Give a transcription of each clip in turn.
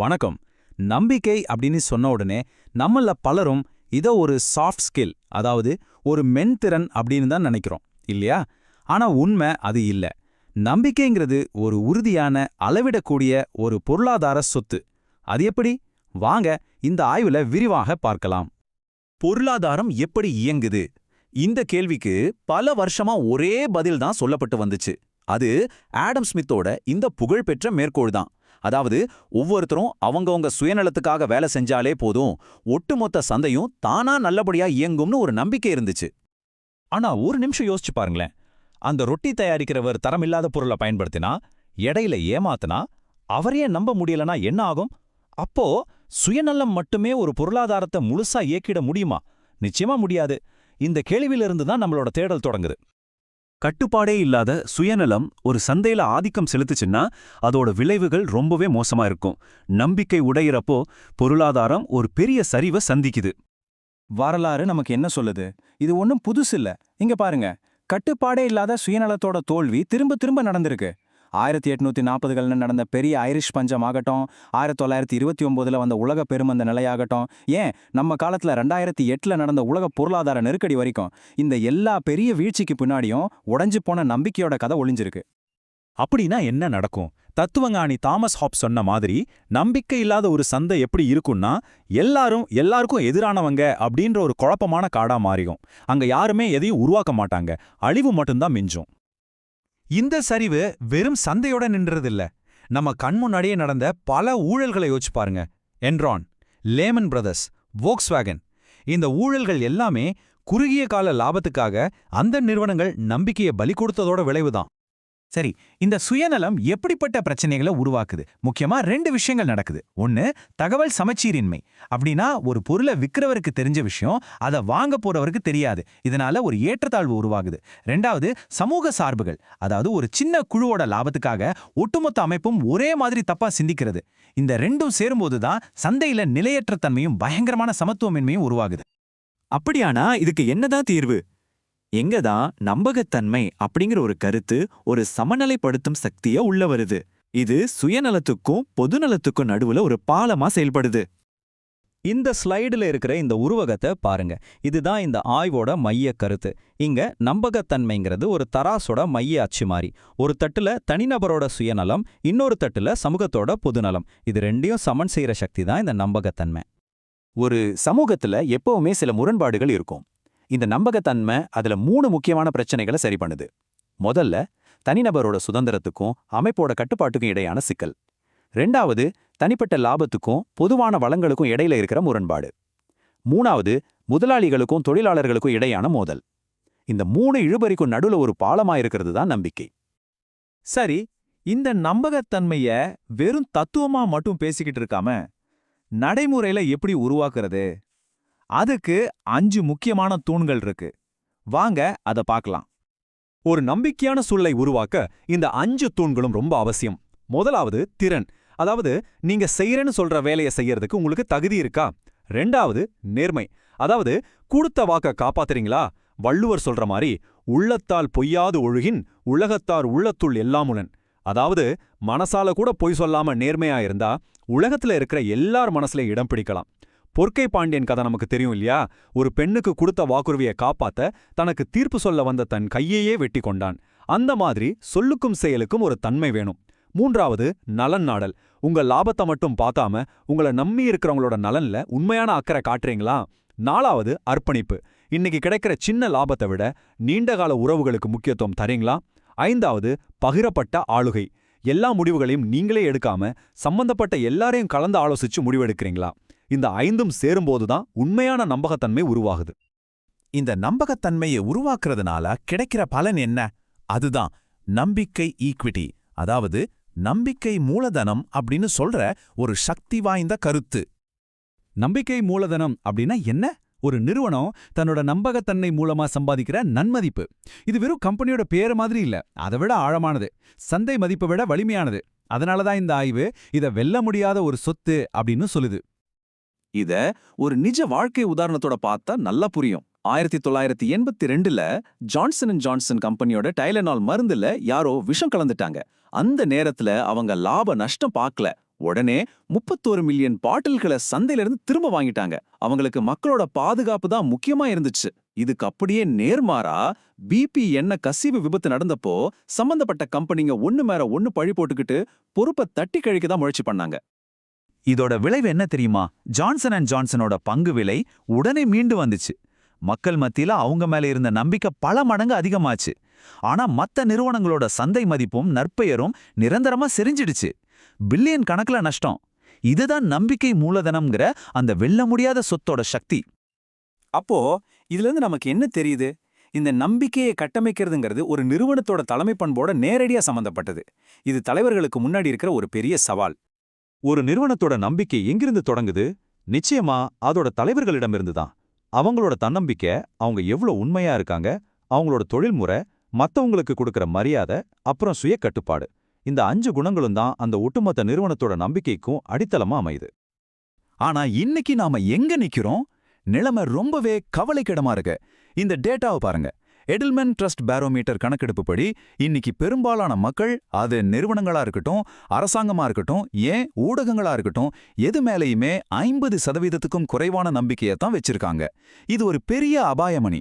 வணக்கம். நம்பிக்கை அப்படின்னு சொன்ன உடனே நம்மள பலரும் இதோ ஒரு சாஃப்ட் ஸ்கில் அதாவது ஒரு மென்திறன் அப்படின்னு தான் நினைக்கிறோம் இல்லையா? ஆனா உண்மை அது இல்ல. நம்பிக்கைங்கிறது ஒரு உறுதியான அளவிடக்கூடிய ஒரு பொருளாதார சொத்து. அது எப்படி? வாங்க இந்த ஆய்வுல விரிவாக பார்க்கலாம். பொருளாதாரம் எப்படி இயங்குது? இந்த கேள்விக்கு பல வருஷமா ஒரே பதில் தான் சொல்லப்பட்டு வந்துச்சு. அது ஆடம் ஸ்மித்தோட இந்த புகழ்பெற்ற மேற்கோள் தான். அதாவது ஒவ்வொருத்தரும் அவங்கவங்க சுயநலத்துக்காக வேலை செஞ்சாலே போதும் ஒட்டுமொத்த சந்தையும் தானா நல்லபடியா இயங்கும்னு ஒரு நம்பிக்கை இருந்துச்சு. ஆனா ஒரு நிமிஷம் யோசிச்சு பாருங்களேன். அந்த ரொட்டி தயாரிக்கிறவர் தரமில்லாத பொருளை பயன்படுத்தினா எடையில ஏமாத்தினா அவரையே நம்ப முடியலனா என்ன ஆகும்? அப்போ சுயநலம் மட்டுமே ஒரு பொருளாதாரத்தை முழுசா இயக்கிட முடியுமா? நிச்சயமா முடியாது. இந்த கேள்வியிலிருந்து தான் நம்மளோட தேடல் தொடங்குது. கட்டுப்பாடே இல்லாத சுயநலம் ஒரு சந்தையில ஆதிக்கம் செலுத்துச்சுன்னா அதோட விளைவுகள் ரொம்பவே மோசமா இருக்கும். நம்பிக்கை உடையிறப்போ பொருளாதாரம் ஒரு பெரிய சரிவை சந்திக்குது. வரலாறு நமக்கு என்ன சொல்லுது? இது ஒன்றும் புதுசு இல்ல இங்க பாருங்க. கட்டுப்பாடே இல்லாத சுயநலத்தோட தோல்வி திரும்ப திரும்ப நடந்திருக்கு. ஆயிரத்தி எட்நூத்தி நாற்பதுகள்னு நடந்த பெரிய ஐரிஷ் பஞ்சம் ஆகட்டும் ஆயிரத்தி தொள்ளாயிரத்தி இருபத்தி ஒன்பதுல வந்த உலக பெருமந்த நிலையாகட்டும் ஏன் நம்ம காலத்துல ரெண்டாயிரத்தி எட்டுல நடந்த உலக பொருளாதார நெருக்கடி வரைக்கும் இந்த எல்லா பெரிய வீழ்ச்சிக்கு பின்னாடியும் உடைஞ்சு போன நம்பிக்கையோட கதை ஒளிஞ்சிருக்கு. அப்படின்னா என்ன நடக்கும்? தத்துவஞானி தாமஸ் ஹாப் சொன்ன மாதிரி நம்பிக்கை இல்லாத ஒரு சந்தை எப்படி இருக்கும்னா எல்லாரும் எல்லாருக்கும் எதிரானவங்க அப்படின்ற ஒரு குழப்பமான காடா மாறிடும். அங்க யாருமே எதையும் உருவாக்க மாட்டாங்க. அழிவு மட்டும்தான் மிஞ்சும். இந்த சரிவு வெறும் சந்தையோட நின்றதில்ல. நம்ம கண் முன்னாடியே நடந்த பல ஊழல்களை யோசிச்சு பாருங்க. என்ரான் லேமன் பிரதர்ஸ் வோக்ஸ்வேகன் இந்த ஊழல்கள் எல்லாமே குறுகிய கால லாபத்துக்காக அந்த நிறுவனங்கள் நம்பிக்கையை பலி கொடுத்ததோட விளைவுதான். சரி இந்த சுயநலம் எப்படிப்பட்ட பிரச்சனைகளை உருவாக்குது? முக்கியமா ரெண்டு விஷயங்கள் நடக்குது. ஒன்னு தகவல் சமச்சீரின்மை. அப்படின்னா ஒரு பொருளை விற்கிறவருக்கு தெரிஞ்ச விஷயம் அதை வாங்க போறவருக்கு தெரியாது. இதனால ஒரு ஏற்றத்தாழ்வு உருவாகுது. ரெண்டாவது சமூக சார்புகள். அதாவது ஒரு சின்ன குழுவோட லாபத்துக்காக ஒட்டுமொத்த அமைப்பும் ஒரே மாதிரி தப்பா சிந்திக்கிறது. இந்த ரெண்டும் சேரும்போது தான் சந்தையில நிலையற்ற தன்மையும் பயங்கரமான சமத்துவமின்மையும் உருவாகுது. அப்படியானா இதுக்கு என்னதான் தீர்வு? எங்கதான் நம்பகத்தன்மை அப்படிங்கிற ஒரு கருத்து ஒரு சமநிலைப்படுத்தும் சக்திய உள்ள வருது. இது சுயநலத்துக்கும் பொதுநலத்துக்கும் நடுவுல ஒரு பாலமா செயல்படுது. இந்த ஸ்லைடுல இருக்கிற இந்த உருவகத்தை பாருங்க. இதுதான் இந்த ஆய்வோட மைய கருத்து. இங்க நம்பகத்தன்மைங்கிறது ஒரு தராசோட மைய அச்சு மாறி. ஒரு தட்டுல தனிநபரோட சுயநலம் இன்னொரு தட்டுல சமூகத்தோட பொதுநலம். இது ரெண்டையும் சமன் செய்யற சக்தி தான் இந்த நம்பகத்தன்மை. ஒரு சமூகத்துல எப்பவுமே சில முரண்பாடுகள் இருக்கும். இந்த நம்பகத்தன்மை அதுல மூணு முக்கியமான பிரச்சனைகளை சரி பண்ணுது. முதல்ல தனிநபரோட சுதந்திரத்துக்கும் அமைப்போட கட்டுப்பாட்டுக்கும் இடையான சிக்கல். ரெண்டாவது தனிப்பட்ட லாபத்துக்கும் பொதுவான வளங்களுக்கும் இடையில இருக்கிற முரண்பாடு. மூணாவது முதலாளிகளுக்கும் தொழிலாளர்களுக்கும் இடையான மோதல். இந்த மூணு இழுபறிக்கும் நடுவுல ஒரு பாலமாயிருக்கிறது தான் நம்பிக்கை. சரி இந்த நம்பகத்தன்மைய வெறும் தத்துவமா மட்டும் பேசிக்கிட்டு இருக்காம நடைமுறையில எப்படி உருவாக்குறது? அதுக்கு அஞ்சு முக்கியமான தூண்கள் இருக்கு. வாங்க அத பார்க்கலாம். ஒரு நம்பிக்கையான சூழலை உருவாக்க இந்த அஞ்சு தூண்களும் ரொம்ப அவசியம். முதலாவது திறன். அதாவது நீங்க செய்யறேன்னு சொல்ற வேலையை செய்யறதுக்கு உங்களுக்கு தகுதி இருக்கா? ரெண்டாவது நேர்மை. அதாவது கொடுத்த வாக்க காப்பாத்துறீங்களா? வள்ளுவர் சொல்ற மாதிரி உள்ளத்தால் பொய்யாது ஒழுகின் உலகத்தார் உள்ளத்துள் எல்லாமுலன். அதாவது மனசால கூட பொய் சொல்லாம நேர்மையா இருந்தா உலகத்துல இருக்கிற எல்லார் மனசுல இடம் பிடிக்கலாம். பொற்கை பாண்டியன் கதை நமக்கு தெரியும் இல்லையா? ஒரு பெண்ணுக்கு கொடுத்த வாக்குறுதியை காப்பாத்த தனக்கு தீர்ப்பு சொல்ல வந்த தன் கையையே வெட்டி கொண்டான். அந்த மாதிரி சொல்லுக்கும் செயலுக்கும் ஒரு தன்மை வேணும். மூன்றாவது நலன் நாடல். உங்க லாபத்தை மட்டும் பார்க்காம உங்களை நம்பி இருக்கிறவங்களோட நலன்ல உண்மையான அக்கறை காட்டுறீங்களா? நாலாவது அர்ப்பணிப்பு. இன்னைக்கு கிடைக்கிற சின்ன லாபத்தை விட நீண்டகால உறவுகளுக்கு முக்கியத்துவம் தரீங்களா? ஐந்தாவது பகிரப்பட்ட ஆளுகை. எல்லா முடிவுகளையும் நீங்களே எடுக்காம சம்பந்தப்பட்ட எல்லாரையும் கலந்து ஆலோசிச்சு முடிவெடுக்கிறீங்களா? இந்த ஐந்தும் சேரும்போதுதான் உண்மையான நம்பகத்தன்மை உருவாகுது. இந்த நம்பகத்தன்மையை உருவாக்குறதுனால கிடைக்கிற பலன் என்ன? அதுதான் நம்பிக்கை ஈக்விட்டி அதாவது நம்பிக்கை மூலதனம் அப்படின்னு சொல்ற ஒரு சக்தி வாய்ந்த கருத்து. நம்பிக்கை மூலதனம் அப்படின்னா என்ன? ஒரு நிறுவனம் தன்னோட நம்பகத்தன்மை மூலமா சம்பாதிக்கிற நன்மதிப்பு. இது வெறும் கம்பெனியோட பேரு மாதிரி இல்ல. அதை விட ஆழமானது. சந்தை மதிப்பை விட வலிமையானது. அதனாலதான் இந்த ஆய்வு இதை வெல்ல முடியாத ஒரு சொத்து அப்படின்னு சொல்லுது. இத ஒரு நிஜ வாழ்க்கை உதாரணத்தோட பார்த்தா நல்லா புரியும். ஆயிரத்தி தொள்ளாயிரத்தி எண்பத்தி ரெண்டுல ஜான்சன் அண்ட் ஜான்சன் கம்பெனியோட டைலனால் மருந்துல யாரோ விஷம் கலந்துட்டாங்க. அந்த நேரத்துல அவங்க லாப நஷ்டம் பார்க்கல. உடனே முப்பத்தோரு மில்லியன் பாட்டில்களை சந்தையில இருந்து திரும்ப வாங்கிட்டாங்க. அவங்களுக்கு மக்களோட பாதுகாப்பு தான் முக்கியமா இருந்துச்சு. இதுக்கு அப்படியே நேர்மாறா பிபி என்ன கசிவு விபத்து நடந்தப்போ சம்பந்தப்பட்ட கம்பெனிங்க ஒன்னு மேல ஒன்னு பழி போட்டுக்கிட்டு பொறுப்பை தட்டி கழிக்க தான் முயற்சி பண்ணாங்க. இதோட விளைவு என்ன தெரியுமா? ஜான்சன் அண்ட் ஜான்சனோட பங்கு விலை உடனே மீண்டு வந்துச்சு. மக்கள் மத்தியில அவங்க மேல இருந்த நம்பிக்கை பல மடங்கு அதிகமாச்சு. ஆனா மத்த நிறுவனங்களோட சந்தை மதிப்பும் நற்பெயரும் நிரந்தரமா செறிஞ்சிடுச்சு. பில்லியன் கணக்குல நஷ்டம். இதுதான் நம்பிக்கை மூலதனம்ங்கிற அந்த வெல்ல முடியாத சொத்தோட சக்தி. அப்போ இதுல இருந்து நமக்கு என்ன தெரியுது? இந்த நம்பிக்கையை கட்டமைக்கிறதுங்கிறது ஒரு நிறுவனத்தோட தலைமை பண்போட நேரடியா சம்பந்தப்பட்டது. இது தலைவர்களுக்கு முன்னாடி இருக்கிற ஒரு பெரிய சவால். ஒரு நிறுவனத்தோட நம்பிக்கை எங்கிருந்து தொடங்குது? நிச்சயமா அதோட தலைவர்களிடமிருந்து தான் அவங்களோட தன்னம்பிக்கை அவங்க எவ்வளோ உண்மையா இருக்காங்க அவங்களோட தொழில்முறை மத்தவங்களுக்கு கொடுக்குற மரியாதை அப்புறம் சுய கட்டுப்பாடு இந்த அஞ்சு குணங்களும் தான் அந்த ஒட்டுமொத்த நிறுவனத்தோட நம்பிக்கைக்கும் அடித்தளமா அமையுது. ஆனா இன்னைக்கு நாம எங்க நிக்கிறோம்? நிலைமை ரொம்பவே கவலைக்கிடமா இருக்கு. இந்த டேட்டாவை பாருங்க. எடில்மென் ட்ரஸ்ட் பேரோமீட்டர் கணக்கெடுப்புப்படி இன்னைக்கு பெரும்பாலான மக்கள் அது நிறுவனங்களா இருக்கட்டும் அரசாங்கமா இருக்கட்டும் ஏன் ஊடகங்களா இருக்கட்டும் எது மேலேயுமே ஐம்பது சதவீதத்துக்கும் குறைவான நம்பிக்கையை தான் வச்சிருக்காங்க. இது ஒரு பெரிய அபாயமணி.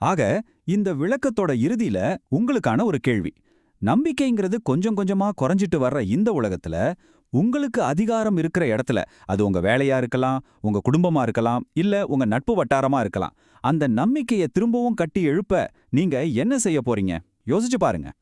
ஆக இந்த விளக்கத்தோட இறுதியில உங்களுக்கான ஒரு கேள்வி. நம்பிக்கைங்கிறது கொஞ்சம் கொஞ்சமா குறைஞ்சிட்டு வர்ற இந்த உலகத்துல உங்களுக்கு அதிகாரம் இருக்கிற இடத்துல அது உங்க வேலையா இருக்கலாம் உங்க குடும்பமா இருக்கலாம் இல்ல உங்க நட்பு வட்டாரமா இருக்கலாம். அந்த நம்பிக்கையை திரும்பவும் கட்டி எழுப்ப நீங்க என்ன செய்ய போறீங்க? யோசிச்சு பாருங்க.